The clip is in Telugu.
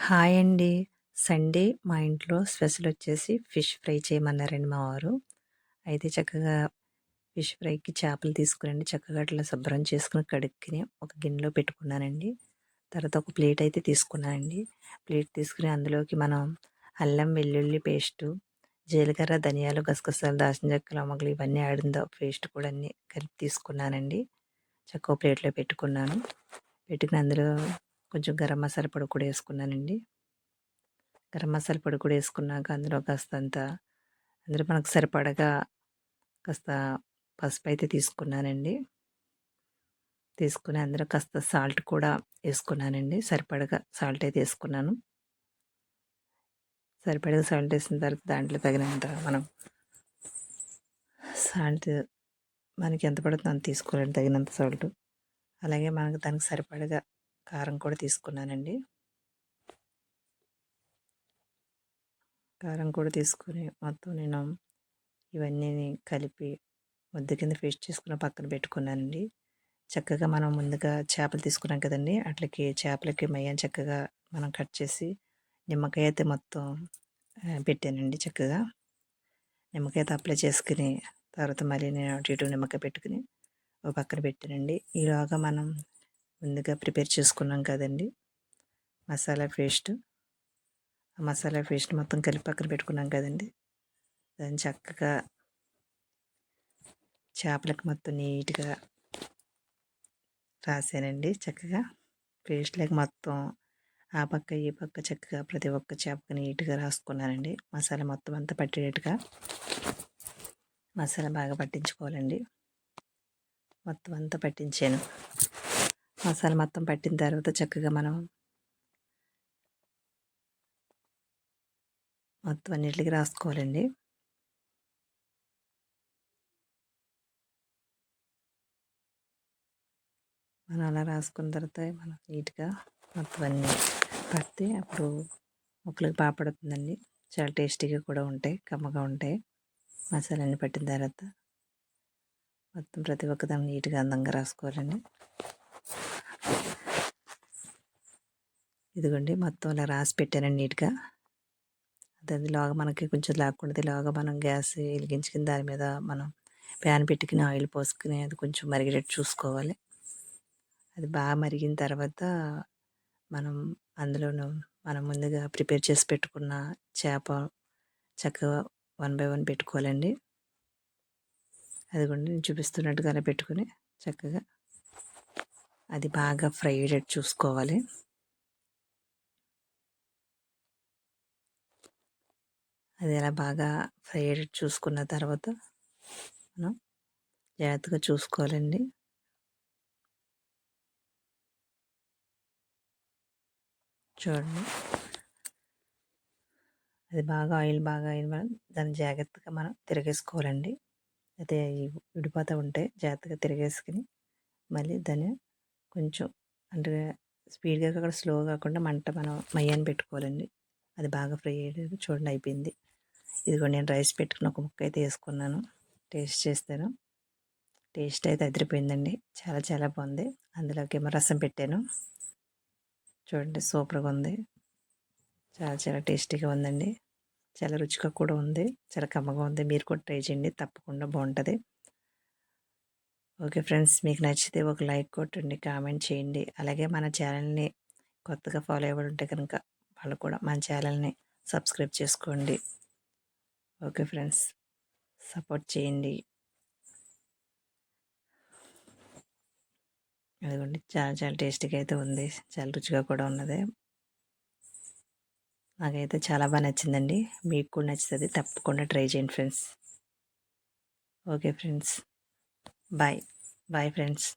హాయ్ అండి. సండే మా ఇంట్లో స్పెషల్ వచ్చేసి ఫిష్ ఫ్రై చేయమన్నారండి మా వారు. అయితే చక్కగా ఫిష్ ఫ్రైకి చేపలు తీసుకురండి చక్కగా అట్లా శుభ్రం చేసుకుని కడుక్కుని ఒక గిన్నెలో పెట్టుకున్నానండి. తర్వాత ఒక ప్లేట్ అయితే తీసుకున్నానండి. ప్లేట్ తీసుకుని అందులోకి మనం అల్లం వెల్లుల్లి పేస్టు, జీలకర్ర, ధనియాలు, గసగసాలు, దాచిన చెక్కలు అమ్మగలు ఇవన్నీ ఆడిందో పేస్ట్ కూడా అన్నీ కలిపి తీసుకున్నానండి. చక్కగా ప్లేట్‌లో పెట్టుకున్నాను. పెట్టుకుని అందులో కొంచెం గరం మసాలా పొడి కూడా వేసుకున్నానండి గరం మసాలా పొడి కూడా వేసుకున్నాక అందులో కాస్తంత అందులో మనకు సరిపడగా కాస్త పసుపు అయితే తీసుకున్నానండి. తీసుకుని అందులో కాస్త సాల్ట్ కూడా వేసుకున్నానండి సరిపడగా సాల్ట్ అయితే వేసుకున్నాను సరిపడగా సాల్ట్ వేసిన తర్వాత దాంట్లో తగినంత మనం సాల్ట్ మనకి ఎంత పడుతుందో అంత తీసుకోవాలండి తగినంత సాల్ట్. అలాగే మనకు దానికి సరిపడగా కారం కూడా తీసుకున్నానండి. కారం కూడా తీసుకొని మొత్తం నేను ఇవన్నీ కలిపి ముద్ద కింద పేస్ట్ చేసుకుని పక్కన పెట్టుకున్నానండి. చక్కగా మనం ముందుగా చేపలు తీసుకున్నాం కదండి. అట్లకి చేపలకి మయ్యాన్ని చక్కగా మనం కట్ చేసి నిమ్మకాయ అయితే మొత్తం పెట్టానండి చక్కగా. నిమ్మకాయ అయితే అప్లై చేసుకుని తర్వాత మళ్ళీ నేను అటు ఇటు నిమ్మకాయ పెట్టుకుని ఒక పక్కన పెట్టానండి. ఈలోగా మనం ముందుగా ప్రిపేర్ చేసుకున్నాం కదండి. మసాలా పేస్ట్. ఆ మసాలా పేస్ట్ మొత్తం కలిపి పక్కన పెట్టుకున్నాం కదండి. దాన్ని చక్కగా చేపలకు మొత్తం నీట్గా రాసానండి. చక్కగా పేస్ట్లకు మొత్తం ఆ పక్క ఈ పక్క చక్కగా ప్రతి ఒక్క చేపకు నీట్గా రాసుకున్నానండి. మసాలా మొత్తం అంతా పట్టేటట్టుగా మసాలా బాగా పట్టించుకోవాలండి. మొత్తం అంతా పట్టించాను. మసాలా మొత్తం పట్టిన తర్వాత చక్కగా మనం మొత్తం అన్నిటికి రాసుకోవాలండి. మనం అలా రాసుకున్న తర్వాత మనం నీట్గా మొత్తం అన్నీ పడితే అప్పుడు ముక్కలకు బాగా చాలా టేస్టీగా కూడా ఉంటాయి కమ్మగా ఉంటాయి. మసాలాన్ని పట్టిన తర్వాత మొత్తం ప్రతి ఒక్కదాన్ని నీట్గా అందంగా రాసుకోవాలండి. ఇదిగోండి మొత్తం అలా రాసి పెట్టానండి నీట్గా. అది లాగా మనకి కొంచెం లేకుండా లోగా మనం గ్యాస్ వెలిగించుకుని దాని మీద మనం ప్యాన్ పెట్టుకుని ఆయిల్ పోసుకుని అది కొంచెం మరిగేటట్టు చూసుకోవాలి. అది బాగా మరిగిన తర్వాత మనం అందులోను మనం ముందుగా ప్రిపేర్ చేసి పెట్టుకున్న చేప చక్కగా వన్ బై వన్ పెట్టుకోవాలండి. అదిగోండి నేను చూపిస్తున్నట్టుగానే పెట్టుకుని చక్కగా అది బాగా ఫ్రై అయ్యేటట్టు చూసుకోవాలి. అది ఎలా బాగా ఫ్రై అయ్యేటట్టు చూసుకున్న తర్వాత మనం జాగ్రత్తగా చూసుకోవాలండి. చూడండి. అది బాగా ఆయిల్ బాగా అయిన మనం దాన్ని జాగ్రత్తగా మనం తిరగేసుకోవాలండి. అయితే విడిపోతూ ఉంటే జాగ్రత్తగా తిరిగేసుకుని మళ్ళీ దాన్ని కొంచెం అంటే స్పీడ్గా కాకుండా స్లో కాకుండా మంట మనం మయ్యాన్ని పెట్టుకోవాలండి. అది బాగా ఫ్రై అయ్యేది చూడండి అయిపోయింది. ఇదిగో నేను రైస్ పెట్టుకుని ఒక ముక్క అయితే వేసుకున్నాను. టేస్ట్ చేస్తాను. టేస్ట్ అయితే అదిరిపోయిందండి. చాలా చాలా బాగుంది. అందులోకి రసం పెట్టాను. చూడండి సూపర్గా ఉంది. చాలా చాలా టేస్టీగా ఉందండి. చాలా రుచిగా కూడా ఉంది. చాలా కమ్మగా ఉంది. మీరు కూడా ట్రై చేయండి. తప్పకుండా బాగుంటుంది. ఓకే ఫ్రెండ్స్ మీకు నచ్చితే ఒక లైక్ కొట్టండి కామెంట్ చేయండి. అలాగే మన ఛానల్ని కొత్తగా ఫాలో అవ్వాలంటే కనుక వాళ్ళు కూడా మన ఛానల్ని సబ్స్క్రైబ్ చేసుకోండి. Okay friends. సపోర్ట్ చేయండి. అదిగోండి చాలా చాలా టేస్టీగా అయితే ఉంది. చాలా రుచిగా కూడా ఉన్నది. నాకైతే చాలా బాగా నచ్చిందండి. మీకు కూడా నచ్చుతుంది. తప్పకుండా ట్రై చేయండి friends. Okay friends. Bye. Bye friends.